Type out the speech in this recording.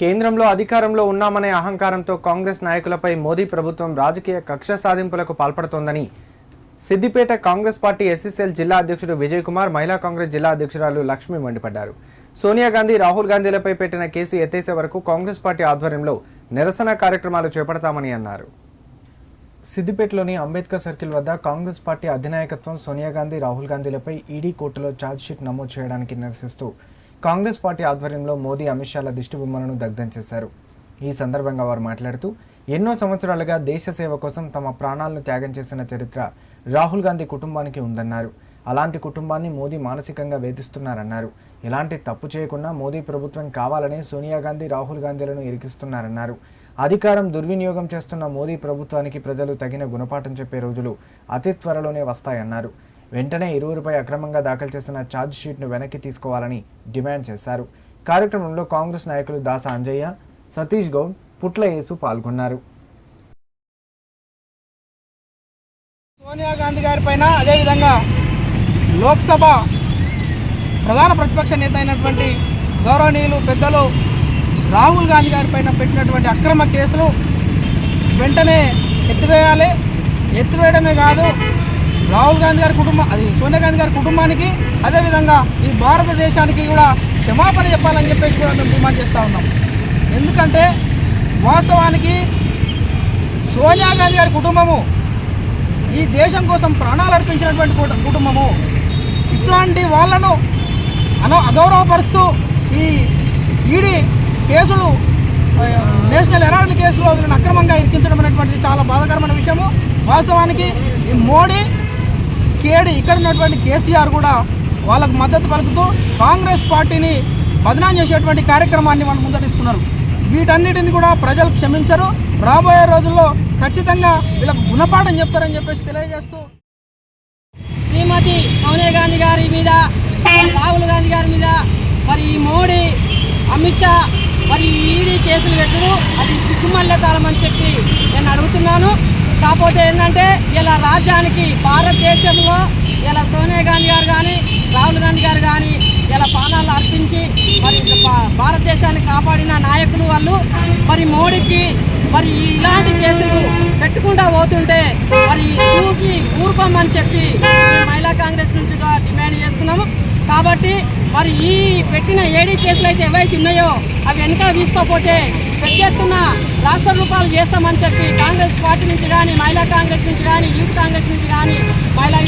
కేంద్రంలో అధికారంలో ఉన్నామనే అహంకారంతో కాంగ్రెస్ నాయకులపై మోదీ ప్రభుత్వం రాజకీయ కక్ష సాధింపులకు పాల్పడుతోందని. సిద్దిపేట కాంగ్రెస్ పార్టీ ఎస్ఎస్ఎల్ జిల్లా అధ్యక్షుడు విజయ్ కుమార్ మహిళా కాంగ్రెస్ జిల్లా అధ్యక్షురాలు లక్ష్మి మండిపడ్డారు. సోనియా గాంధీ రాహుల్ గాంధీలపై పెట్టిన కేసు ఎత్తేసే వరకు కాంగ్రెస్ పార్టీ ఆధ్వర్యంలో నిరసన కార్యక్రమాలు చేపడతామని అన్నారు. సిద్దిపేటలోని అంబేద్కర్ సర్కిల్ వద్ద కాంగ్రెస్ పార్టీ అధినాయకత్వం సోనియా గాంధీ రాహుల్ గాంధీలపై ఈడీ కోర్టులో ఛార్జ్షీట్ నమోదు చేయడానికి నిరసిస్తూ కాంగ్రెస్ పార్టీ ఆధ్వర్యంలో మోదీ అమిత్ షాల దిష్టిబొమ్మలను దగ్ధం చేశారు. ఈ సందర్భంగా వారు మాట్లాడుతూ ఎన్నో సంవత్సరాలుగా దేశ సేవ కోసం తమ ప్రాణాలను త్యాగం చేసిన చరిత్ర రాహుల్ గాంధీ కుటుంబానికి ఉందన్నారు. అలాంటి కుటుంబాన్ని మోదీ మానసికంగా వేధిస్తున్నారన్నారు. ఎలాంటి తప్పు చేయకుండా మోదీ ప్రభుత్వం కావాలని సోనియా గాంధీ రాహుల్ గాంధీలను ఇరికిస్తున్నారన్నారు. అధికారం దుర్వినియోగం చేస్తున్న మోదీ ప్రభుత్వానికి ప్రజలు తగిన గుణపాఠం చెప్పే రోజులు అతి త్వరలోనే వస్తాయన్నారు. వెంటనే ఇరువురిపై అక్రమంగా దాఖలు చేసిన ఛార్జ్ షీట్ను వెనక్కి తీసుకోవాలని డిమాండ్ చేశారు. కార్యక్రమంలో కాంగ్రెస్ నాయకులు దాస అంజయ్య సతీష్ గౌడ్ పుట్ల యేసు పాల్గొన్నారు. సోనియా గాంధీ గారి పైన అదేవిధంగా లోక్సభ ప్రధాన ప్రతిపక్ష నేత అయినటువంటి గౌరవనీయులు పెద్దలు రాహుల్ గాంధీ గారి పైన పెట్టినటువంటి అక్రమ కేసులు వెంటనే ఎత్తివేయాలి. ఎత్తివేయడమే కాదు రాహుల్ గాంధీ గారి కుటుంబం అది సోనియా గాంధీ గారి కుటుంబానికి అదేవిధంగా ఈ భారతదేశానికి కూడా క్షమాపణ చెప్పాలని చెప్పేసి కూడా మేము డిమాండ్ చేస్తూ ఉన్నాం. ఎందుకంటే వాస్తవానికి సోనియా గాంధీ గారి కుటుంబము ఈ దేశం కోసం ప్రాణాలు అర్పించినటువంటి కుటుంబము ఇట్లాంటి వాళ్ళను అన అగౌరవపరుస్తూ ఈ ఈడీ కేసులు నేషనల్ హెరాల్డ్ కేసులో వీళ్ళని అక్రమంగా ఇరికించడం అనేటువంటిది చాలా బాధాకరమైన విషయము. వాస్తవానికి ఈ మోడీ కేడి ఇక్కడ ఉన్నటువంటి కేసీఆర్ కూడా వాళ్ళకు మద్దతు పలుకుతూ కాంగ్రెస్ పార్టీని బదనాం చేసేటువంటి కార్యక్రమాన్ని వాళ్ళు ముందు తీసుకున్నారు. వీటన్నిటిని కూడా ప్రజలు క్షమించరు. రాబోయే రోజుల్లో ఖచ్చితంగా వీళ్ళకు గుణపాఠం చెప్తారని చెప్పేసి తెలియజేస్తూ శ్రీమతి సోనియా గాంధీ గారి మీద రాహుల్ గాంధీ గారి మీద మరి ఈ మోడీ అమిత్ షా మరి ఈడీ కేసులు పెట్టడు అది సిగ్గుమల్లెతాలమని చెప్పి నేను అడుగుతున్నాను. కాకపోతే ఏంటంటే ఇలా రాజ్యానికి భారతదేశంలో ఇలా సోనియా గాంధీ గారు కానీ రాహుల్ గాంధీ గారు కానీ ఇలా ప్రాణాలు అర్పించి మరి భా- భారతదేశాన్ని కాపాడిన నాయకులు వాళ్ళు మరి మోడీకి మరి ఇలాంటి కేసులు పెట్టకుండా పోతుంటే మరి చూసి ఊరుకోమని చెప్పి మహిళా కాంగ్రెస్ నుంచి డిమాండ్ చేస్తున్నాము. కాబట్టి మరి ఈ పెట్టిన ఏడీ కేసులు అయితే ఏవైతే ఉన్నాయో అవి వెనక తీసుకోకపోతే ఎత్తున రాష్ట్ర రూపాలు చేస్తామని చెప్పి కాంగ్రెస్ పార్టీ నుంచి కానీ మహిళా కాంగ్రెస్ నుంచి కానీ యూత్ కాంగ్రెస్ నుంచి కానీ మహిళా